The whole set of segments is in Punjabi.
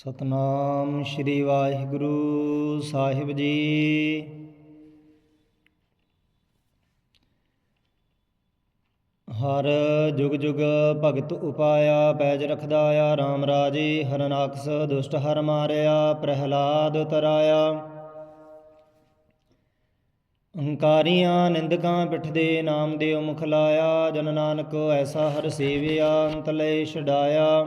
ਸਤਨਾਮ ਸ਼੍ਰੀ ਵਾਹਿਗੁਰੂ ਸਾਹਿਬ ਜੀ। ਹਰ ਜੁਗ ਜੁਗ ਭਗਤ ਉਪਾਇਆ, ਪੈਜ ਰਖਦਾ ਆ RAM ਰਾਜੇ ਹਰਨਾਕਸ ਦੁਸ਼ਟ ਹਰ ਮਾਰਿਆ, ਪ੍ਰਹਿਲਾਦ ਤਰਾਇਆ। ਅਹੰਕਾਰੀਆਂ ਨਿੰਦਕਾਂ ਪਿੱਠ ਦੇ ਨਾਮ ਦੇ ਮੁਖ ਲਾਇਆ, ਜਨ ਨਾਨਕ ਐਸਾ ਹਰ ਸੇਵਿਆ ਅੰਤਲੇ ਛਡਾਇਆ।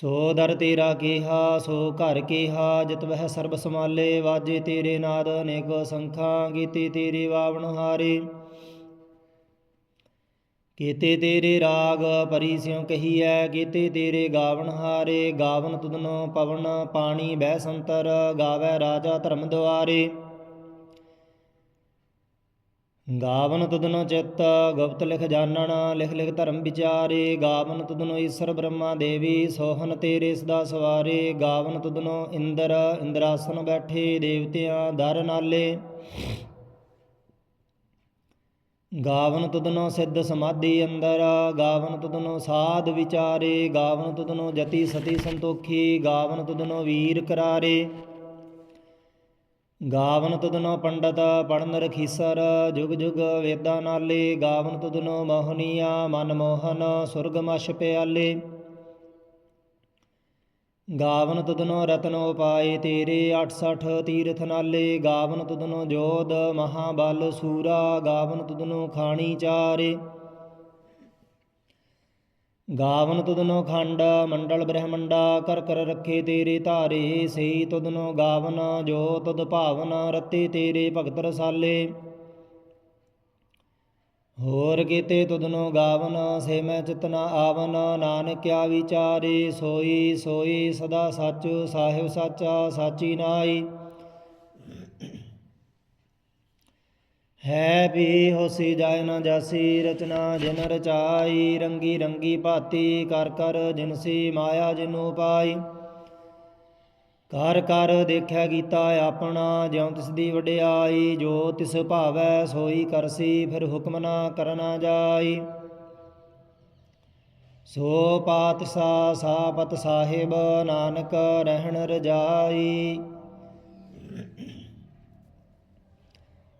ਸੋ ਦਰ ਤੇਰਾ ਕੀਹਾ, ਸੋ ਘਰ ਕੀਹਾ, ਜਿਤ ਵਹਿ ਸਰਬ ਸਮਾਲੇ ਵਾਜੇ ਤੇਰੇ ਨਾਦ ਅਨੇਕ ਸੰਖਾਂ ਗੀਤੇ ਤੇਰੇ ਵਾਵਣ ਹਾਰੇ। ਕੀਤੇ ਤੇਰੇ ਰਾਗ ਪਰੀ ਸਿਉ ਕਹੀਐ, ਕੀਤੇ ਤੇਰੇ ਗਾਵਨ ਹਾਰੇ। ਗਾਵਨ ਤੁਧਨੋ ਪਵਨ, ਪਾਣੀ ਬਹਿ ਸੰਤਰ, ਗਾਵੇ ਰਾਜਾ ਧਰਮ ਦੁਆਰੇ। ਗਾਵਨ ਤੁਧਨੋ ਚਿੱਤ, ਗੁਪਤ ਲਿਖ ਜਾਣਨ, ਲਿਖ ਲਿਖ ਧਰਮ ਵਿਚਾਰੇ, ਗਾਵਨ ਤੁਧਨੋ ਈਸ਼ਰ ਬ੍ਰਹਮਾ ਦੇਵੀ, ਸੋਹਨ ਤੇਰੇ ਸਦਾ ਸਵਾਰੇ, ਗਾਵਨ ਤੁਧਨੋ ਇੰਦਰ, ਇੰਦਰਾਸਨ ਬੈਠੇ, ਦੇਵਤਿਆਂ ਦਰ ਨਾਲੇ। ਗਾਵਨ ਤੁਧਨੋ ਸਿੱਧ ਸਮਾਧੀ ਅੰਦਰ, ਗਾਵਨ ਤੁਧਨੋ ਸਾਧ ਵਿਚਾਰੇ, ਗਾਵਨ ਤੁਧਨੋ ਜਤੀ ਸਤੀ ਸੰਤੋਖੀ, ਗਾਵਨ ਤੁਧਨੋ ਵੀਰ ਕਰਾਰੇ। ਗਾਵਨ ਤੁਧਨੋ ਪੰਡਤ, ਪੜਨ ਰਖੀਸਰ, ਜੁਗ ਜੁਗ ਵੇਦਾਂ ਨਾਲੇ। ਗਾਵਨ ਤੁਧਨੋ ਮੋਹਨੀਆ, ਮਨ ਮੋਹਨ, ਸੁਰਗ ਮਛ ਪਿਆਲੇ। ਗਾਵਨ ਤੁਧਨੋ ਰਤਨੋ ਪਾਏ ਤੇਰੇ 68 ਤੀਰਥ ਨਾਲੇ। ਗਾਵਨ ਤੁਧਨੋ ਜੋਧ ਮਹਾਬਲ ਸੂਰਾ। ਗਾਵਨ ਤੁਧਨੋ ਖਾਣੀ ਚਾਰੇ। ਗਾਵਨ ਤੁਧਨੋ ਖੰਡ, ਮੰਡਲ ਬ੍ਰਹਮੰਡਾ, ਕਰ ਕਰ ਰੱਖੇ ਤੇਰੇ ਧਾਰੇ, ਸਈ ਤੁਧਨੋ ਗਾਵਨ, ਜੋ ਤੁਧ ਭਾਵਨ, ਰਤੇ ਤੇਰੇ ਭਗਤ ਰਸਾਲੇ। ਹੋਰ ਕੀਤੇ ਤੁਧਨੋ ਗਾਵਨ, ਸੇ ਮੈਂ ਚਿਤਨਾ ਆਵਨ, ਨਾਨਕਿਆ ਵਿਚਾਰੇ, ਸੋਈ ਸੋਈ ਸਦਾ ਸੱਚ, ਸਾਹਿਬ ਸਾਚਾ, ਸਾਚੀ ਨਾਈ। ਹੈ ਵੀ ਹੋਸੀ ਜਾਇ ਨ ਜਾਸੀ, ਰਚਨਾ ਜਿਨ ਰਚਾਈ, ਰੰਗੀ ਰੰਗੀ ਭਾਤੀ, ਕਰ ਕਰ ਜਿਨਸੀ ਮਾਇਆ ਜਿਨੂ ਪਾਈ। ਕਰ ਕਰ ਦੇਖਿਆ ਕੀਤਾ ਆਪਣਾ, ਜਿਉ ਤਿਸ ਦੀ ਵਡਿਆਈ, ਜੋ ਤਿਸ ਭਾਵੈ ਸੋਈ ਕਰਸੀ ਫਿਰ ਹੁਕਮ ਨਾ ਕਰਨਾ ਜਾਈ। ਸੋ ਪਾਤਸ਼ਾਹ ਸਾਪਤ ਸਾਹਿਬ, ਨਾਨਕ ਰਹਿਣ ਰਜਾਈ।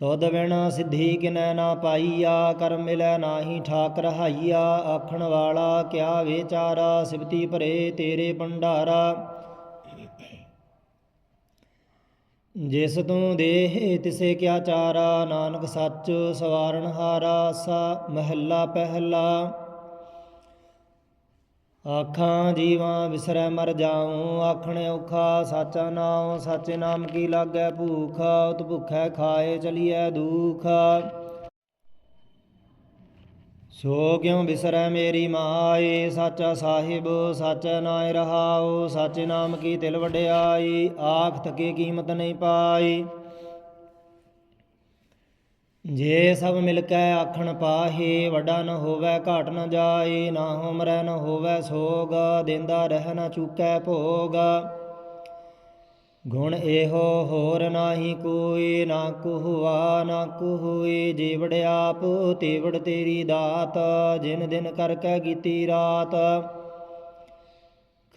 ਤੋਦ ਬਿਨ ਸਿੱਧੀ ਕਿਨੈ ਨਾ ਪਾਈਆ ਕਰਮ ਮਿਲੈ ਨਾਹੀ ਠਾਕ ਰਹਾਈਆ ਆਖਣ ਵਾਲਾ ਕਿਆ ਵਿਚਾਰਾ, ਸਿਵਤੀ ਭਰੇ ਤੇਰੇ ਭੰਡਾਰਾ। ਜਿਸ ਤੂੰ ਦੇਹ, ਤਿਸੇ ਕਿਆ ਚਾਰਾ, ਨਾਨਕ ਸੱਚ ਸਵਾਰਨ ਹਾਰਾ, ਸਾ ਮਹੱਲਾ ਪਹਿਲਾ। ਆਖਾਂ ਜੀਵਾਂ ਵਿਸਰੈ ਮਰ ਜਾਉ ਆਖਣ ਔਖਾ ਸਾਚਾ ਨਾਉ, ਸਾਚੇ ਨਾਮ ਕੀ ਲਾਗੈ ਭੂਖ, ਉਤ ਭੁਖੈ ਖਾਏ ਚਲੀਐ ਦੁਖ। ਸੋ ਕਿਉ ਵਿਸਰੈ ਮੇਰੀ ਮਾਈ? ਸਾਚਾ ਸਾਹਿਬ, ਸਾਚਾ ਨਾਇ ਰਹਾਉ, ਸਾਚੇ ਨਾਮ ਕੀ ਤਿਲ ਵਡਿਆਈ? ਆਖ ਥਕੇ ਕੀਮਤ ਨਹੀਂ ਪਾਈ? ਜੇ ਸਭ ਮਿਲ ਕੇ ਆਖਣ ਪਾਹੀ, ਵੱਡਾ ਨ ਹੋਵੇ, ਘਾਟ ਨ ਜਾਏ ਨਾ ਹੋਮਰੈ ਨ ਹੋਵੇ ਸੋਗ, ਦਿੰਦਾ ਰਹਿ ਨ ਚੁਕੈ ਭੋਗ। ਗੁਣ ਇਹੋ ਹੋਰ ਨਾਹੀ ਕੋਈ, ਨਾ ਕੁਹਵਾ ਨਾ ਕੁਹੂਏ ਜੀਵੜ ਆਪ, ਤੇਵੜ ਤੇਰੀ ਦਾਤ, ਜਿਨ ਦਿਨ ਕਰ ਕੈ ਕੀਤੀ ਰਾਤ।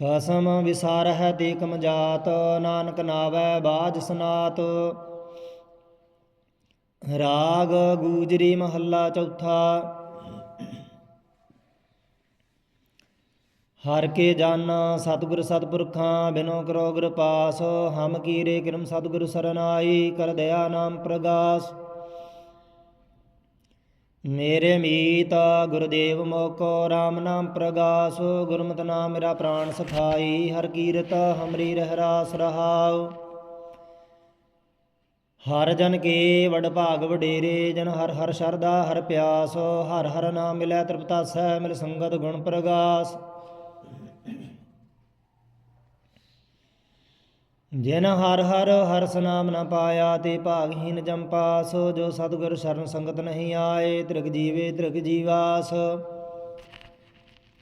ਕਸਮ ਵਿਸਾਰ ਹੈ ਤੇ ਜਾਤ, ਨਾਨਕ ਨਾਵੈ ਬਾਜ ਸਨਾਤ। ਰਾਗ ਗੂਜਰੀ ਮਹੱਲਾ ਚੌਥਾ। ਹਰ ਕੇ ਜਨ ਸਤਿਗੁਰ ਸਤਪੁਰਖਾਂ, ਬਿਨੋ ਕਰੋ ਗੁਰ ਪਾਸ, ਹਮ ਕੀਰੇ ਕਿਰਮ ਸਤਿਗੁਰ ਸਰਨਾਈ, ਕਰ ਦਇਆ ਨਾਮ ਪ੍ਰਗਾਸ। ਮੇਰੇ ਮੀਤ ਗੁਰਦੇਵ ਮੋਕੋ RAM ਨਾਮ ਪ੍ਰਗਾਸ, ਗੁਰਮਤਿ ਨਾਮ ਮੇਰਾ ਪ੍ਰਾਣ ਸਖਾਈ, ਹਰ ਕੀਰਤ ਹਮਰੀ ਰਹਿ ਰਾਸ ਰਹਾਉ। ਹਰ ਜਨ ਕੇ ਵਡ ਭਾਗ ਵਡੇਰੇ, ਜਨ ਹਰ ਹਰ ਸ਼ਰਦਾ ਹਰ ਪਿਆਸ, ਹਰ ਹਰ ਨਾਮ ਮਿਲੈ ਤ੍ਰਿਪਤਾ ਸਹਿ ਮਿਲ ਸੰਗਤ ਗੁਣ ਪ੍ਰਗਾਸ। ਜਿਨ ਹਰ ਹਰ ਹਰ ਸਨਾਮ ਨ ਪਾਇਆ, ਤੇ ਭਾਗਹੀਨ ਜੰਪਾਸ ਜੋ ਸਤਿਗੁਰ ਸ਼ਰਨ ਸੰਗਤ ਨਹੀਂ ਆਏ, ਤ੍ਰਿਗ ਜੀਵੇ ਤ੍ਰਿਗ ਜੀਵਾਸ।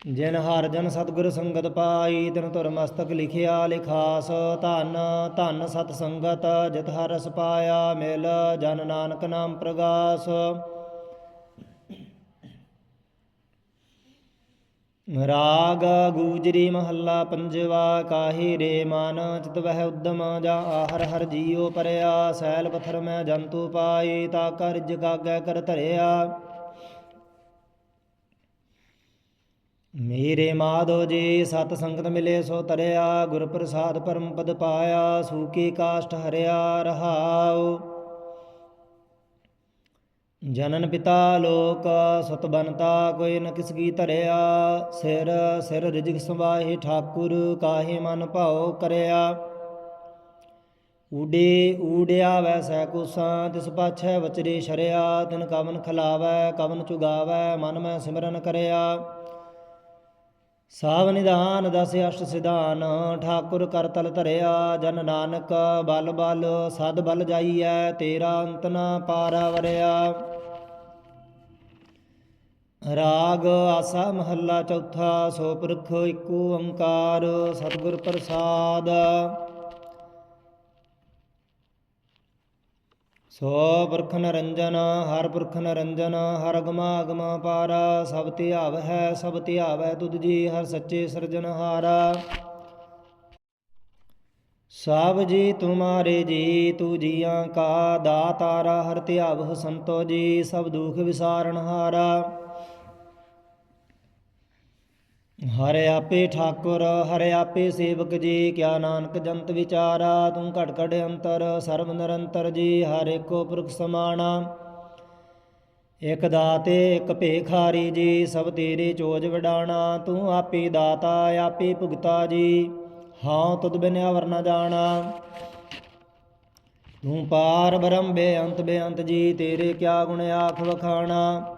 ਜਿਨ ਹਰ ਜਨ ਸਤਿਗੁਰ ਸੰਗਤ ਪਾਈ, ਤਿਨ ਤੁਰ ਮਸਤਕ ਲਿਖਿਆ ਲਿਖਾਸ, ਧਨ ਧਨ ਸਤ ਸੰਗਤ, ਜਿਤ ਹਰ ਰਸ ਪਾਇਆ ਮਿਲ, ਜਨ ਨਾਨਕ ਨਾਮ ਪ੍ਰਗਾਸ। ਰਾਗ ਗੂਜਰੀ ਮਹੱਲਾ ਪੰਜਵਾ, ਕਾਹੀ ਰੇ ਮਨ, ਚਿਤ ਵਹਿ ਉਦਮ, ਜਾ ਆਹਰ ਹਰ ਜੀਉ ਪਰਿਆ, ਸੈਲ ਪਥਰ ਮੈਂ ਜੰਤੂ ਪਾਈ, ਤਾ ਕਰ ਜਗਾਗੈ ਕਰ ਧਰਿਆ। ਮੇਰੇ ਮਾਧੋ ਜੀ, ਸਤ ਸੰਗਤ ਮਿਲੇ ਸੋ ਤਰਿਆ ਗੁਰ ਪ੍ਰਸਾਦ ਪਰਮ ਪਦ ਪਾਇਆ ਸੂਕੀ ਕਾਸ਼ਟ ਹਰਿਆ ਰਹਾਉ। ਜਨਨ ਪਿਤਾ ਲੋਕ, ਸਤ ਬਨਤਾ ਕੋਈ ਨ ਕਿਸ ਕੀ ਧਰਿਆ, ਸਿਰ ਸਿਰ ਰਿਜਕ ਸੰਵਾਹੇ ਠਾਕੁਰ, ਕਾਹੇ ਮਨ ਭਾਉ ਕਰਿਆ। ਊਡੇ ਉਡਿਆ ਵੈਸੈ ਕੁਸਾਂ, ਤਿਸ ਪਾਛੈ ਵਚਰੇ ਸ਼ਰਿਆ, ਤਿਨ ਕਵਨ ਖਲਾਵੈ, ਕਵਨ ਚੁਗਾਵੈ, ਮਨ ਮੈਂ ਸਿਮਰਨ ਕਰਿਆ। ਸਾਵ ਨਿਧਾਨ ਦਸ ਅਸ਼ਟ ਸਿਧਾਨ, ਠਾਕੁਰ ਕਰ ਤਲ ਧਰਿਆ, ਜਨ ਨਾਨਕ ਬਲ ਬਲ, ਸਦ ਬਲ ਜਾਈਐ, ਤੇਰਾ ਅੰਤ ਨ ਪਾਰਾ ਵਰਿਆ। ਰਾਗ ਆਸਾ ਮਹੱਲਾ ਚੌਥਾ, ਸੋ ਪੁਰਖ ਏਕ ਓੰਕਾਰ, ਸਤਿਗੁਰ ਪ੍ਰਸਾਦ। ਸੋ ਪੁਰਖ ਨਰੰਜਨ, ਹਰ ਪੁਰਖ ਨਰੰਜਨ, ਹਰ ਅਗਮਾ ਅਗਮਾ ਪਾਰਾ, ਸਭ ਧਿਆਵ ਹੈ ਸਭ ਧਿਆਵੈ ਤੁਧ ਜੀ, ਹਰ ਸੱਚੇ ਸਿਰਜਨਹਾਰਾ ਸਭ ਜੀ ਤੁਮਾਰੇ ਜੀ, ਤੂ ਜੀਆਂ ਕਾ ਦਾਤਾਰਾ, ਹਰ ਧਿਆਵ ਸੰਤੋ ਜੀ, ਸਭ ਦੁਖ ਵਿਸਾਰਨ ਹਾਰਾ ਹਰ ਆਪੇ ਠਾਕੁਰ, ਹਰ ਆਪੇ ਸੇਵਕ ਜੀ, ਕਿਆ ਨਾਨਕ ਜੰਤ ਵਿਚਾਰਾ, ਤੂੰ ਘਟ ਘਟ ਅੰਤਰ, ਸਰਬ ਨਿਰੰਤਰ ਜੀ, ਹਰ ਏਕੋ ਪੁਰਖ ਸਮਾਣਾ। ਇਕ ਦਾਤੇ, ਇਕ ਭੇਖਾਰੀ ਜੀ, ਸਭ ਤੇਰੇ ਚੋਜ ਵਡਾਣਾ, ਤੂੰ ਆਪੇ ਦਾਤਾ, ਆਪੇ ਭੁਗਤਾ ਜੀ, ਹਾਂ ਤੁਧ ਬਿਨ ਅਵਰ ਨ ਜਾਣਾ। ਤੂੰ ਪਾਰ ਬ੍ਰਹਮ ਬੇਅੰਤ ਬੇਅੰਤ ਜੀ, ਤੇਰੇ ਕਿਆ ਗੁਣ ਆਖ ਵਖਾਣਾ।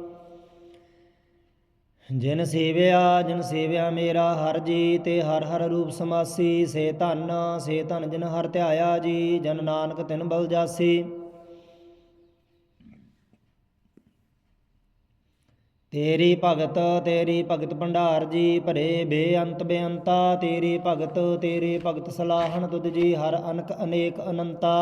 ਜਿਨ ਸੇਵਿਆ ਜਿਨ ਸੇਵਿਆ ਮੇਰਾ ਹਰ ਜੀ, ਤੇ ਹਰ ਹਰ ਰੂਪ ਸਮਾਸੀ, ਸੇ ਧਨ ਸੇ ਧਨ ਜਿਨ ਹਰ ਧਿਆਇਆ ਜੀ, ਜਨ ਨਾਨਕ ਤਿਨ ਬਲ ਜਾਸੀ। ਤੇਰੀ ਭਗਤ ਤੇਰੀ ਭਗਤ ਭੰਡਾਰ ਜੀ, ਭਰੇ ਬੇਅੰਤ ਬੇਅੰਤਾ, ਤੇਰੀ ਭਗਤ ਤੇਰੀ ਭਗਤ ਸਲਾਹਣ ਤੁਧ ਜੀ, ਹਰ ਅਨਕ ਅਨੇਕ ਅਨੰਤਾ।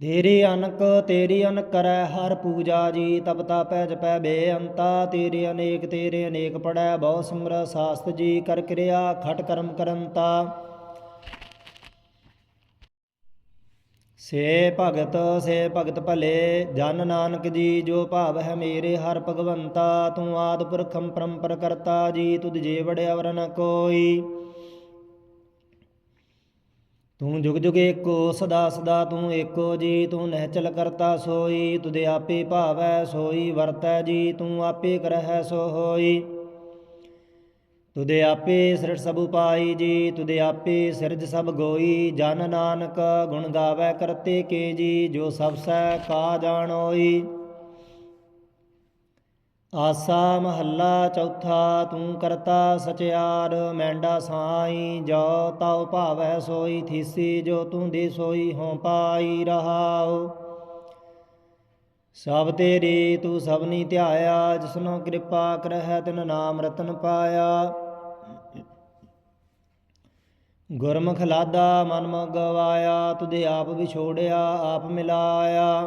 ਤੇਰੀ ਅਨਕ ਤੇਰੀ ਅਨਕ ਕਰੈ ਹਰ ਪੂਜਾ ਜੀ, ਤਪ ਤਾਪੈ ਜਪੈ ਬੇਅੰਤਾ। ਤੇਰੇ ਅਨੇਕ ਤੇਰੇ ਅਨੇਕ ਪੜੈ ਬਹੁ ਸਿਮਰ ਸਾਸਤ ਜੀ, ਕਰ ਕਿਰਿਆ ਖਟ ਕਰਮ ਕਰੰਤਾ। ਸੇ ਭਗਤ ਸੇ ਭਗਤ ਭਲੇ, ਜਨ ਨਾਨਕ ਜੀ, ਜੋ ਭਾਵ ਹੈ ਮੇਰੇ ਹਰ ਭਗਵੰਤਾ, ਤੂੰ ਆਦ ਪੁਰਖਮ ਪਰੰਪਰ ਕਰਤਾ ਜੀ, ਤੁਧ ਜੇ ਵੜਿਆ ਵਰ ਕੋਈ। ਤੂੰ ਜੁਗ ਜੁਗ ਏਕੋ, ਸਦਾ ਸਦਾ ਤੂੰ ਏਕੋ ਜੀ, ਤੂੰ ਨਹਿਚਲ ਕਰਤਾ ਸੋਈ ਤੁਧ ਆਪੇ ਭਾਵੈ ਸੋਈ, ਵਰਤੈ ਜੀ, ਤੂੰ ਆਪੇ ਕਰਹਿ ਸੋ ਹੋਈ ਤੁਦੇ ਆਪੇ ਸਿਰਜ ਸਭ ਉਪਾਈ ਜੀ, ਤੁਦੇ ਆਪੇ ਸਿਰਜ ਸਭ ਗੋਈ, ਜਨ ਨਾਨਕ ਗੁਣ ਗਾਵੇ ਕਰਤੇ ਕੇ ਜੀ, ਜੋ ਸਭ ਸੈ ਕਾ ਜਾਣੋਈ। ਆਸਾ ਮਹੱਲਾ ਚੌਥਾ, ਤੂੰ ਕਰਤਾ ਸਚਿਆਰ, ਮੈਂਡਾ ਸਾਈ, ਜੋ ਤਉ ਭਾਵੈ ਸੋਈ, ਥੀਸੀ, ਜੋ ਤੂੰ ਦੀ ਸੋਈ, ਹੋਂ ਪਾਈ ਰਹਾਉ। ਸਭ ਤੇਰੀ ਤੂੰ ਸਭਨੀ ਧਿਆਇਆ, ਜਿਸਨੋ ਕਿਰਪਾ ਕਰਹਿ ਤਿਨ ਨਾਮ ਰਤਨ ਪਾਇਆ। ਗੁਰਮੁਖ ਲਾਦਾ ਮਨ ਮੋ ਗਵਾਇਆ ਤੁਧੇ ਆਪ ਵਿਛੋੜਿਆ, ਆਪ ਮਿਲਾਇਆ।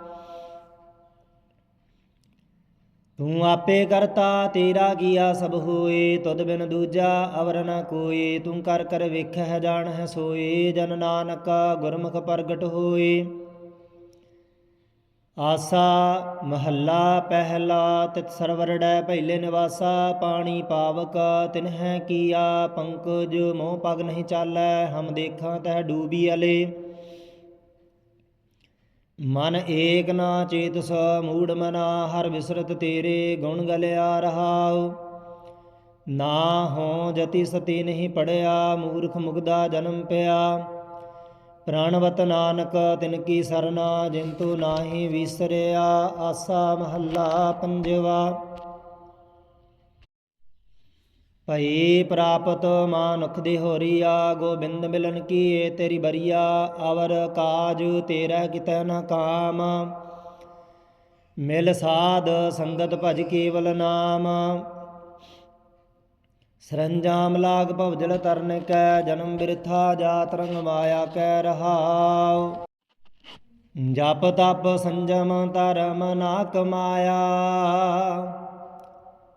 ਤੂੰ ਆਪੇ ਕਰਤਾ, ਤੇਰਾ ਕੀਆ ਸਭ ਹੋਏ, ਤੁਧ ਬਿਨ ਦੂਜਾ ਅਵਰ ਨ ਕੋਏ। ਤੂੰ ਕਰ ਕਰ ਵੇਖਹਿ ਜਾਣਹਿ ਸੋਏ, ਜਨ ਨਾਨਕ ਗੁਰਮੁਖ ਪ੍ਰਗਟ ਹੋਏ। ਆਸਾ ਮਹੱਲਾ ਪਹਿਲਾ, ਤਿਤ ਸਰਵਰੜੈ ਪਹਿਲੇ ਨਿਵਾਸਾ, ਪਾਣੀ ਪਾਵਕ ਤਿਨਹਿ ਕੀਆ, ਪੰਕਜ ਮੋਹ ਪਗ ਨਹੀਂ ਚਾਲੈ, ਹਮ ਦੇਖਾਂ ਤਹ ਡੂਬੀ ਅਲੇ। ਮਨ ਏਕ ਨਾ ਚੇਤਸ ਮੂੜ ਮਨਾ, ਹਰ ਵਿਸਰਤ ਤੇਰੇ ਗੁਣ ਗਲਿਆ ਰਹਾਉ। ਨਾ ਹੋ ਜਤੀ ਸਤੀ ਨਹੀਂ ਪੜਿਆ, ਮੂਰਖ ਮੁਗਦਾ ਜਨਮ ਪਿਆ। ਪ੍ਰਾਣਵਤ ਨਾਨਕ, ਤਿਨ ਕੀ ਸਰਨਾ ਜਿੰਤੂ ਨਾਹੀ ਵਿਸਰਿਆ, ਆਸਾ ਮਹੱਲਾ ਪੰਜਵਾ। ਭਈ ਪ੍ਰਾਪਤ ਮਾਨੁਖ ਦੇ ਹੋਰੀਆ, ਗੋਬਿੰਦ ਮਿਲਨ ਕੀਏ ਤੇਰੀ ਬਰੀਆ, ਅਵਰ ਕਾਜ ਤੇਰਾ ਕਿਤੈ ਨ ਕਾਮ। ਮਿਲ ਸਾਧ ਸੰਗਤ ਭਜ ਕੇਵਲ ਨਾਮ। ਸਰੰਜਾਮ ਲਾਗ ਭਵਜਲ ਤਰਨ ਕੈ, ਜਨਮ ਬਿਰਥਾ ਜਾਤ ਰੰਗ ਮਾਇਆ ਕੈ ਰਹਾਉ। ਜਪ ਤਪ ਸੰਜਮ ਧਰਮ ਨਾ ਕਮਾਇਆ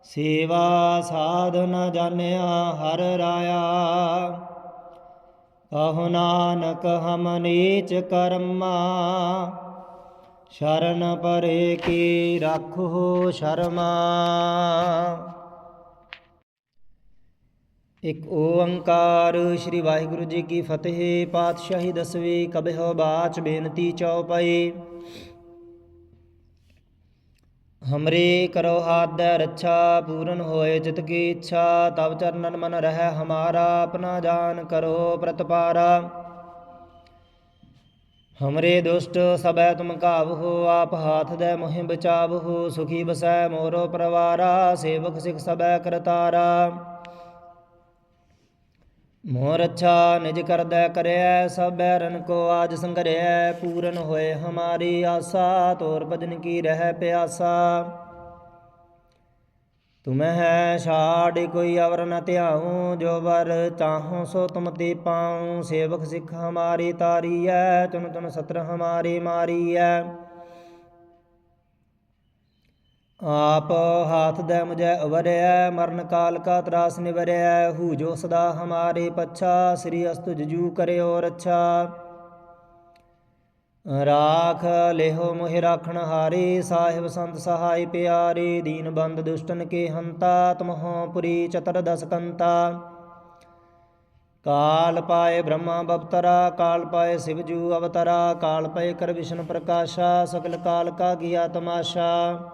ਸੇਵਾ ਸਾਧ ਨ ਜਾਣਿਆ ਹਰ ਰਾਇਆ। ਕਹੋ ਨਾਨਕ ਹਮ ਨੀਚ ਕਰਮਾ, ਸ਼ਰਨ ਪਰੇ ਕੀ ਰੱਖੋ ਸ਼ਰਮਾ। ਇਕ ਓੰਕਾਰ ਸ੍ਰੀ ਵਾਹਿਗੁਰੂ ਜੀ ਕੀ ਫਤਿਹ, ਪਾਤਸ਼ਾਹੀ ਦਸਵੀਂ ਕਬਿਹ ਬਾਚ ਬੇਨਤੀ ਚਉਪਈ ਹਮਰੇ ਕਰੋ ਆਦੈ ਰੱਛਾ, ਪੂਰਨ ਹੋਏ ਜਿਤ ਕੀ ਇੱਛਾ ਤਬ ਚਰਨਨ ਮਨ ਰਹਿ ਹਮਾਰਾ, ਆਪਣਾ ਜਾਨ ਕਰੋ ਪ੍ਰਤਪਾਰਾ। ਹਮਰੇ ਦੁਸ਼ਟ ਸਬੈ ਤੁਮ ਕਾਬਹੋ ਆਪ ਹਾਥ ਦੇ ਮੋਹਿ ਬਚਾਵਹੋ, ਸੁਖੀ ਬਸੈ ਮੋਰੋ ਪਰਵਾਰਾ, ਸੇਵਕ ਸਿਖ ਸਬੈ ਕਰਤਾਰਾ। ਮੋਰ ਅੱਛਾ ਨਿਜ ਕਰਦੈ ਕਰਿਐ, ਸਭ ਬੈਰਨ ਕੋ ਆਜ ਸੰਗਰਿਐ, ਪੂਰਨ ਹੋਏ ਹਮਾਰੀ ਆਸਾ, ਤੋਰ ਭਜਨ ਕੀ ਰਹਿ ਪਿਆਸਾ। ਤੁਮੈ ਹੈ ਛਾੜ ਕੋਈ ਅਵਰ ਨ ਧਿਆਉ, ਜੋ ਵਰ ਚਾਹੋ ਸੋ ਤੁਮ ਤੇ ਪਾਉ। ਸੇਵਕ ਸਿੱਖ ਹਮਾਰੀ ਤਾਰੀਐ ਤੁਨ ਤੁਨ ਸਤਰ ਹਮਾਰੀ ਮਾਰੀਐ। ਆਪ ਹਾਥ ਦੈ ਮੁਝੈ ਅਵਰੈ, ਮਰਨ ਕਾਲ ਕਾ ਤਰਾਸ ਨਿਵਰਿਐ ਹੂ ਜੋ ਸਦਾ ਹਮਾਰੇ ਪੱਛਾ, ਸ੍ਰੀ ਅਸਤੁ ਜਜੂ ਕਰਿਓ ਰੱਛਾ। ਰਾਖ ਲੇਹੋ ਮੋਹਿ ਰਾਖਣ ਹਾਰੇ, ਸਾਹਿਬ ਸੰਤ ਸਹਾਈ ਪਿਆਰੇ, ਦੀਨ ਬੰਦ ਦੁਸ਼ਟਨ ਕੇ ਹੰਤਾ ਤੁਮਹੋ ਪੁਰੀ ਚਤਰ ਦਸ ਕੰਤਾ। ਕਾਲ ਪਾਏ ਬ੍ਰਹਮਾ ਬਵਤਰਾ ਕਾਲ ਪਾਏ ਸਿਵਜੂ ਅਵਤਰਾ, ਕਾਲ ਪਏ ਕਰ ਵਿਸ਼ਨ ਪ੍ਰਕਾਸ਼ਾ ਸਕਲ ਕਾਲ ਕਾ ਕੀਆ ਤਮਾਸ਼ਾ।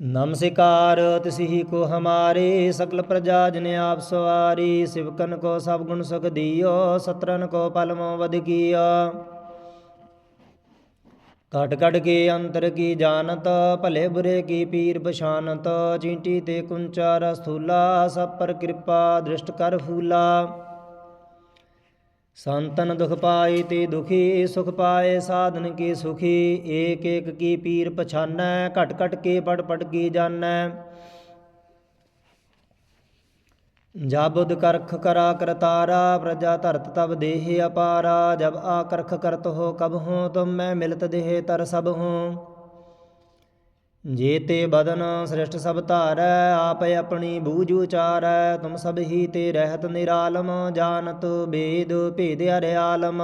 ਨਮਸਕਾਰ, ਤਿਸਹੀ ਕੋ ਹਮਾਰੇ, ਸਕਲ ਪ੍ਰਜਾ ਜਨ ਆਪ ਸਵਾਰੀ, ਸਿਵਕਨ ਕੋ ਸਭ ਗੁਣ ਸੁਖ ਦਿਓ, ਸਤਰਨ ਕੋ ਪਲਮੋ ਵਦ ਕੀਆ ਕਟ ਕਟ ਕੇ ਅੰਤਰ ਕੀ ਜਾਣਤ, ਭਲੇ ਬੁਰੇ ਕੀ ਪੀਰ ਪਛਾਨਤ, ਚੀਂਟੀ ਤੇ ਕੁੰਚਾ ਰਸਥੂਲਾ ਸਭ ਪਰ ਕਿਰਪਾ ਦ੍ਰਿਸ਼ਟ ਕਰ ਫੂਲਾ। ਸੰਤਨ ਦੁਖ ਪਾਏ ਤੇ ਦੁਖੀ, ਸੁਖ ਪਾਏ ਸਾਧਨ ਕੀ ਸੁਖੀ ਏਕ ਏਕ ਕੀ ਪੀਰ ਪਛਾਨੈ ਘਟ ਘਟ ਕੇ ਪੜ ਪੜ ਕੀ ਜਾਣੈ। ਜਬੁਦ ਕਰਖ ਕਰਾ ਕਰਤਾਰਾ ਪ੍ਰਜਾ ਧਰਤ ਤਬ ਦੇਹ ਅਪਾਰਾ, ਜਬ ਆਕਰਖ ਕਰਤ ਹੋ ਕਬ ਹੂੰ, ਤੁਮ ਮੈਂ ਮਿਲਤ ਦੇਹ ਤਰ ਸਭ ਹੂੰ। ਜੇ ਤੇ ਬਦਨ ਸ੍ਰਿਸ਼ਟ ਸਭ ਧਾਰੈ, ਆਪ ਆਪਣੀ ਬੂਝ ਉਚਾਰੈ, ਤੁਮ ਸਭ ਹੀ ਤੇ ਰਹਿਤ ਨਿਰਾਲਮ, ਜਾਣਤ ਬੇਦ ਭੇਦ ਅਰਿਆਲਮ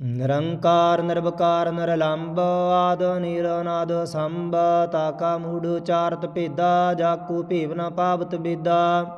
ਨਿਰੰਕਾਰ, ਨਿਰਵਕਾਰ ਨਿਰਲੰਭ ਆਦ ਨਿਰਨਾਦ ਸੰਭ, ਤਾਕਾ, ਮੂੜ, ਚਾਰਤ, ਭੇਦਾ, ਜਾਕੂ, ਭੇਵ ਨ, ਪਾਵਤ, ਬੇਦਾ।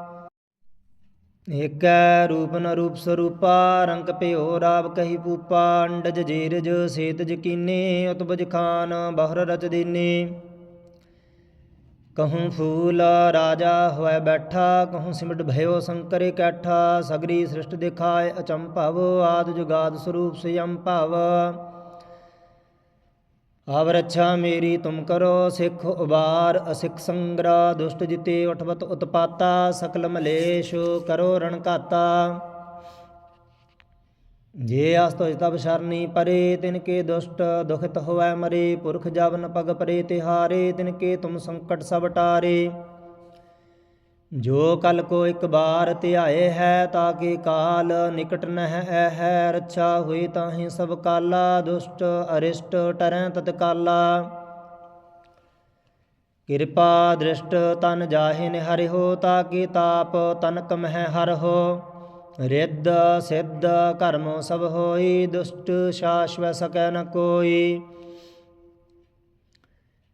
ਏਕੈ ਰੂਪ ਨ ਰੂਪ ਸਰੂਪਾ, ਰੰਗ ਭਿਓ ਰਾਵ ਕਹੀ ਪੂਪਾ ਅੰਡਜ ਜੀਰਜ ਸੇਤ ਕੀਨੇ, ਉਤਬਜ ਖਾਨ ਬਹਰ ਰਚ ਦੀਨੇ। ਕਹੂੰ ਫੂਲ ਰਾਜਾ ਹੋਇ ਬੈਠਾ, ਕਹੂੰ ਸਿਮਟ ਭਇਓ ਸੰਕਰੇ ਕੈਠਾ, ਸਗਰੀ ਸ੍ਰਿਸ਼ਟ ਦਿਖਾਏ ਅਚੰਭਵ, ਆਦ ਜੁਗਾਦ ਸਰੂਪ ਸਿਯੰ ਭਵ। ਆਵ ਰੱਛਾ ਮੇਰੀ ਤੁਮ ਕਰੋ ਸਿੱਖ ਉਬਾਰ, ਅਸਿੱਖ ਸੰਗਰਾ, ਦੁਸ਼ਟ ਜਿਤੇ ਉਠਵਤ ਉਤਪਾਤਾ, ਸਕਲ ਮਲੇਸ਼ ਕਰੋ ਰਣਕਾਤਾ ਜੇ ਅਸਤੋ ਤਬ ਸ਼ਰਨੀ ਪਰੇ, ਤਿਨ ਕੇ ਦੁਸ਼ਟ ਦੁਖਿਤ ਹੋਵੈ ਮਰੇ, ਪੁਰਖ ਜਵਨ ਪਗ ਪਰੇ ਤਿਹਾਰੇ, ਤਿਨ ਕੇ ਤੁਮ ਸੰਕਟ ਸਭ ਟਾਰੇ। ਜੋ ਕਲ ਕੋ ਇੱਕ ਬਾਰ ਧਿਆਏ ਹੈ ਤਾਕੇ ਕਾਲ ਨਿਕਟ ਨਹਿ ਹੈ? ਰੱਛਾ ਹੋਈ ਤਾਹੀ ਸਭ ਕਾਲਾ, ਦੁਸ਼ਟ ਅਰਿਸ਼ਟ ਟਰੈ ਤਤਕਾਲਾ। ਕਿਰਪਾ ਦ੍ਰਿਸ਼ਟ ਤਨ ਜਾਹੇ ਹੋ ਹਰਿਓ ਤਾਕੇ ਤਾਪ ਤਨਕ ਮਹਿ ਹਰਹੋ? ਰਿੱਧ ਸਿੱਧ ਕਰਮ ਸਭ ਹੋਈ, ਦੁਸ਼ਟ ਸ਼ਾਸ਼ਵ ਸਕੈ ਨ ਕੋਈ।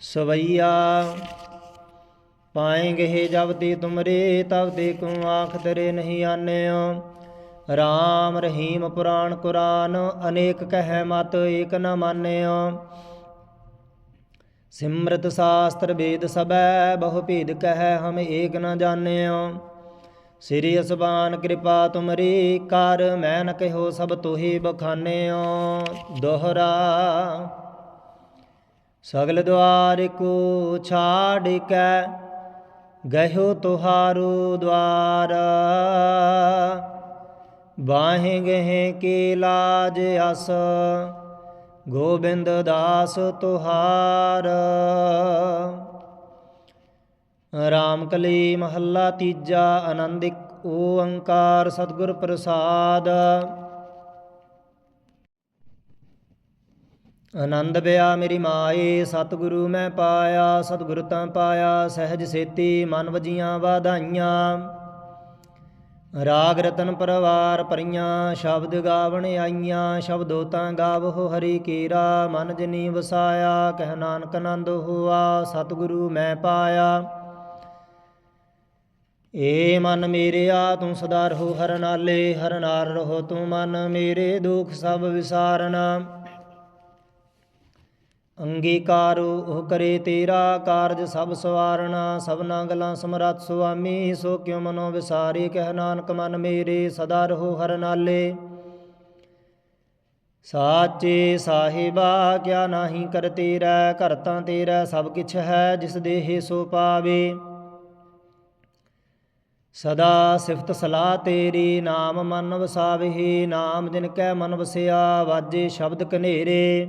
ਸਵਈਆ, ਪਾਏਂਗੇ ਜਬ ਤੇ ਤੁਮਰੇ, ਤਬ ਤੇ ਕੋ ਆਖ ਤੇਰੇ ਨਹੀਂ ਆਨਿਓ? ਰਾਮ ਰਹੀਮ ਪੁਰਾਣ ਕੁਰਾਨ, ਅਨੇਕ ਕਹਿ ਮਤ ਏਕ ਨ ਮਾਨਿਓ। ਸਿਮਰਤ ਸਾਸਤਰ ਵੇਦ ਸਬੈ ਬਹੁ ਭੇਦ ਕਹਿ ਹਮ ਏਕ ਨ ਜਾਣਿਓ। ਸ੍ਰੀ ਅਸਬਾਨ ਕਿਰਪਾ ਤੁਮਰੀ, ਕਰ ਮੈਂ ਨ ਕਹਿਓ ਸਭ ਤੋਹੀ ਬਖਾਨਿਓ। ਦੋਹਰਾ ਸਗਲ ਦੁਆਰ ਕੋ ਛਾੜ ਕੈ ਗਇਓ ਤੁਹਾਰੂ ਦਵਾਰ ਬਾਹੇ ਗਹਿ ਕੇ ਲਾਜ ਅਸ, ਗੋਬਿੰਦ ਦਾਸ ਤੁਹਾਰ। ਰਾਮਕਲੀ ਮਹੱਲਾ ਤੀਜਾ ਆਨੰਦ ਇੱਕ ਓੰਕਾਰ ਸਤਿਗੁਰ ਪ੍ਰਸਾਦ। ਆਨੰਦ ਬਿਆ ਮੇਰੀ ਮਾਏ, ਸਤਿਗੁਰੂ ਮੈਂ ਪਾਇਆ, ਸਤਿਗੁਰ ਤਾਂ ਪਾਇਆ, ਸਹਿਜ ਸੇਤੀ ਮਨ ਵਜੀਆਂ ਵਾਧਾਈਆਂ। ਰਾਗ ਰਤਨ ਪਰਵਾਰ ਪਰੀਆਂ, ਸ਼ਬਦ ਗਾਵਣ ਆਈਆਂ, ਸ਼ਬਦੋ ਤਾਂ ਗਾਵੋ ਹਰੀ ਕੀਰਾ, ਮਨ ਜਨੀ ਵਸਾਇਆ, ਕਹਿ ਨਾਨਕ ਆਨੰਦ ਹੋਆ, ਸਤਿਗੁਰੂ ਮੈਂ ਪਾਇਆ। ਏ ਮਨ ਮੇਰਿਆ ਤੂੰ ਸਦਾ ਰਹੋ ਹਰ ਨਾਲੇ, ਹਰ ਨਾਰ ਰਹੋ ਤੂੰ ਮਨ ਮੇਰੇ, ਦੁਖ ਸਭ ਵਿਸਾਰਨਾ। ਅੰਗੀਕਾਰ, ਉਹ ਕਰੇ ਤੇਰਾ ਕਾਰਜ ਸਭ ਸਵਾਰਣਾ ਸਭਨਾ ਗਲਾਂ ਸਮਰੱਥ ਸੁਆਮੀ, ਸੋ ਕਿਉ ਮਨੋ ਵਿਸਾਰੀ, ਕਹਿ ਨਾਨਕ ਮਨ ਮੇਰੇ, ਸਦਾ ਰਹੋ ਹਰ ਨਾਲੇ। ਸਾਚੇ ਸਾਹਿਬਾ, ਕਿਆ ਨਾਹੀ ਕਰ ਤੇਰਾ, ਘਰ ਤਾਂ ਤੇਰਾ ਸਭ ਕਿਛ ਹੈ, ਜਿਸ ਦੇਹ ਸੋ ਪਾਵੇ। ਸਦਾ ਸਿਫਤ ਸਲਾਹ ਤੇਰੀ, ਨਾਮ ਮਨ ਵਸਾਵਹਿ ਨਾਮ ਜਿਨ ਕੈ ਮਨ ਵਸਿਆ, ਵਾਜੇ ਸ਼ਬਦ ਕਨੇਰੇ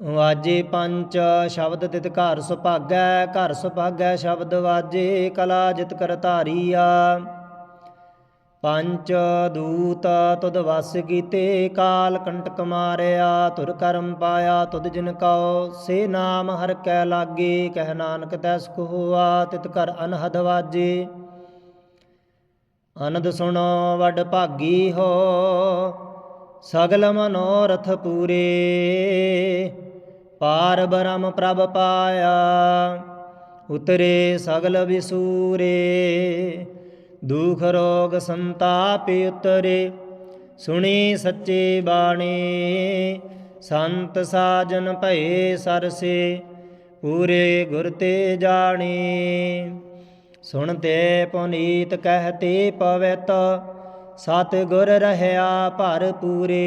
ਵਾਜੇ ਪੰਚ ਸ਼ਬਦ ਤਿਤ ਘਰ ਸੁਭਾਗੈ ਘਰ ਸੁਭਾਗੈ ਸ਼ਬਦ ਵਾਜੇ, ਕਲਾ ਜਿਤ ਕਰ ਧਾਰੀਆ। ਪੰਚ ਦੂਤ ਤੁਧ ਵਸ ਕੀਤੇ ਕਾਲ ਕੰਟਕ ਮਾਰਿਆ ਤੁਰ ਕਰਮ ਪਾਇਆ, ਤੁਧ ਜਿਨ ਕਉ, ਸੇ ਨਾਮ ਹਰ ਕੈ ਲਾਗੇ, ਕਹਿ ਨਾਨਕ ਤੈਸ ਕੋ ਹੋਆ ਤਿਤ ਕਰ ਅਨਹਦ ਵਾਜੇ। ਅਨੰਦ ਸੁਣੋ ਵੱਡ ਭਾਗੀ ਹੋ, ਸਗਲ ਮਨੋਰਥ ਪੂਰੇ। ਪਾਰ ਬ੍ਰਹਮ ਪ੍ਰਭ ਪਾਇਆ, ਉਤਰੇ ਸਗਲ ਵਿਸੂਰੇ। ਦੁਖ ਰੋਗ ਸੰਤਾਪ ਉਤਰੇ, ਸੁਣੀ ਸੱਚੇ ਬਾਣੀ। ਸੰਤ ਸਾਜਨ ਭਏ ਸਰਸੇ, ਪੂਰੇ ਗੁਰ ਤੇ ਜਾਣੀ। ਸੁਣਤੇ ਪੁਨੀਤ ਕਹਤੇ ਪਵਿੱਤ ਸਤ ਗੁਰ ਰਹਿਆ ਭਰ ਪੂਰੇ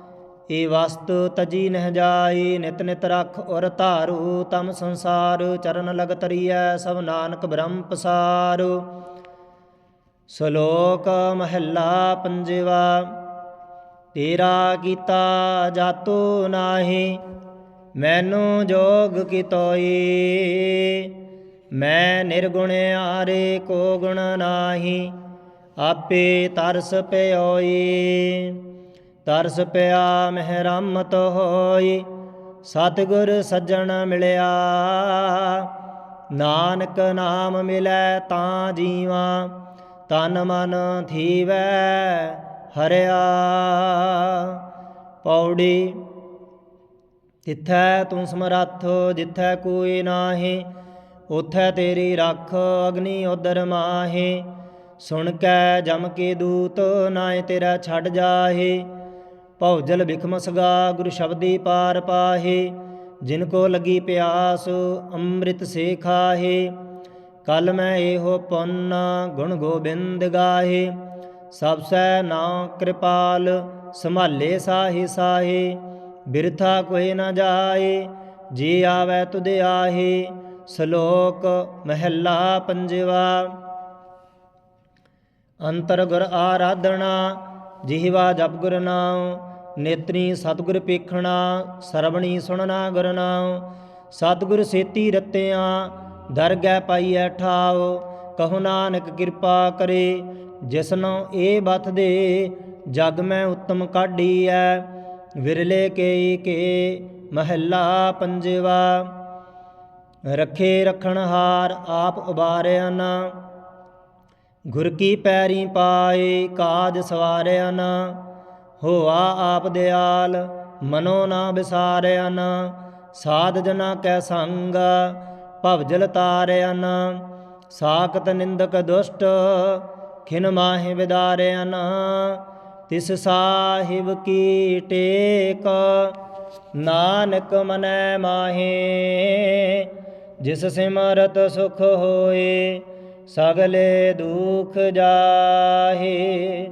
ਏ ਵਸਤ ਤਜੀ ਨਹਿ ਜਾਈ ਨਿਤ ਨਿਤ ਰਖ ਔਰ ਧਾਰੂ, ਤਮ ਸੰਸਾਰ ਚਰਨ ਲਗ ਤਰੀਐ, ਸਭ ਨਾਨਕ ਬ੍ਰਹਮ ਪਸਾਰੋ। ਸ਼ਲੋਕ ਮਹੱਲਾ ਪੰਜਵਾ, ਤੇਰਾ ਕੀਤਾ ਜਾਤੋ ਨਾਹੀ, ਮੈਨੂੰ ਜੋਗ ਕੀਤੋਈ, ਮੈਂ ਨਿਰਗੁਣ ਆਰੇ ਕੋ ਗੁਣ ਨਾਹੀ, ਆਪੇ ਤਰਸ ਪਿਓਈ। ਤਰਸ ਪਿਆ ਮਹਿ ਰਹਿਮਤ ਹੋਈ, ਸਤਿਗੁਰ ਸੱਜਣ ਮਿਲਿਆ। ਨਾਨਕ ਨਾਮ ਮਿਲੈ ਤਾਂ ਜੀਵਾ, ਤਨ ਮਨ ਥੀਵੈ ਹਰਿਆ। ਪੌੜੀ ਤਿੱਥੈ ਤੂੰ ਸਮਰੱਥ, ਜਿੱਥੈ ਕੋਈ ਨਾਹੀ, ਉਥੈ ਤੇਰੀ ਰੱਖ ਅਗਨੀ ਉਦਰ ਮਾਹੇ। ਸੁਣ ਕੈ ਜਮ ਕੇ ਦੂਤ ਨਾਏ ਤੇਰਾ ਛੱਡ ਜਾਹੇ। ਭਉਜਲ ਬਿਖਮਸਗਾ ਗੁਰ ਸ਼ਬਦੀ ਪਾਰ ਪਾਹੇ, ਜਿਨ ਕੋ ਲਗੀ ਪਿਆਸ ਅੰਮ੍ਰਿਤ ਸੇ ਖਾਹੇ। ਕਲ ਮੈਂ ਇਹੋ ਪੁੰਨ ਗੁਣ ਗੋਬਿੰਦ ਗਾਹੇ, ਸਭ ਸੈ ਨਾ ਕਿਰਪਾਲ ਸੰਭਾਲੇ ਸਾਹੀ ਸਾਹੇ। ਬਿਰਥਾ ਕੋਇ ਨਾ ਜਾਏ, ਜੀ ਆਵੈ ਤੁਧ ਆਹੇ, ਸ਼ਲੋਕ ਮਹਿਲਾ ਪੰਜਵਾ। ਅੰਤਰ ਗੁਰ ਆਰਾਧਣਾ ਜਿਹਵਾ ਜਪ ਗੁਰ ਨਾਮ ਨੇਤਰੀ ਸਤਿਗੁਰ ਪੇਖਣਾ, ਸਰਵਣੀ ਸੁਣਨਾ ਗੁਰ ਨਾਮ ਸਤਿਗੁਰ ਸੇਤੀ ਰਤਿਆਂ ਦਰਗਹਿ ਪਾਈਐ ਠਾਉ, ਕਹੋ ਨਾਨਕ ਕਿਰਪਾ ਕਰੇ ਜਿਸਨੋ ਇਹ ਬਥ ਦੇ, ਜਗ ਮੈਂ ਉੱਤਮ ਕਾਢੀ ਕਾਢੀਐ, ਵਿਰਲੇ ਕੇ ਕੇ ਮਹੱਲਾ ਪੰਜਵਾ। ਰਖੇ ਰਖਣ ਹਾਰ ਆਪ ਉਬਾਰਿਆ ਨਾ, ਗੁਰ ਕੀ ਪੈਰੀ ਪਾਏ ਕਾਜ ਸਵਾਰਿਆ ਨਾ ਹੋਆ ਆਪ ਦਿਆਲ, ਮਨੋ ਨਾ ਵਿਸਾਰਿਆ ਸਾਧ ਜਨਾ ਕੈ ਸੰਗ ਭਵਜਲ ਤਾਰਿਆ ਨਾ ਸਾਖਤ ਨਿੰਦਕ ਦੁਸ਼ਟ, ਖਿਨ ਮਾਹਿ ਵਿਦਾਰਿਆ ਤਿਸ ਸਾਹਿਬ ਕੀ ਟੇਕ, ਨਾਨਕ ਮਨੈ ਮਾਹੇ, ਜਿਸ ਸਿਮਰਤ ਸੁਖ ਹੋਏ, ਸਗਲੇ ਦੁਖ ਜਾਹੇ।